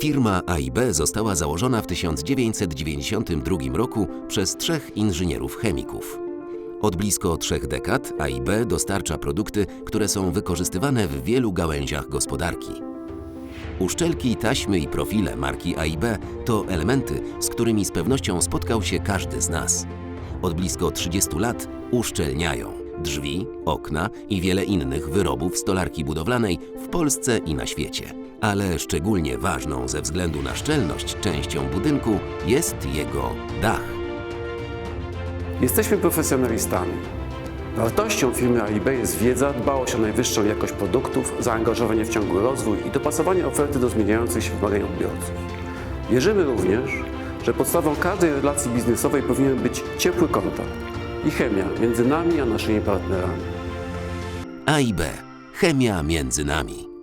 Firma AIB została założona w 1992 roku przez trzech inżynierów chemików. Od blisko trzech dekad AIB dostarcza produkty, które są wykorzystywane w wielu gałęziach gospodarki. Uszczelki, taśmy i profile marki AIB to elementy, z którymi z pewnością spotkał się każdy z nas. Od blisko 30 lat uszczelniają drzwi, okna i wiele innych wyrobów stolarki budowlanej w Polsce i na świecie. Ale szczególnie ważną ze względu na szczelność częścią budynku jest jego dach. Jesteśmy profesjonalistami. Wartością firmy AIB jest wiedza, dbałość o najwyższą jakość produktów, zaangażowanie w ciągły rozwój i dopasowanie oferty do zmieniających się wymagań odbiorców. Wierzymy również, że podstawą każdej relacji biznesowej powinien być ciepły kontakt i chemia między nami a naszymi partnerami. AIB. Chemia między nami.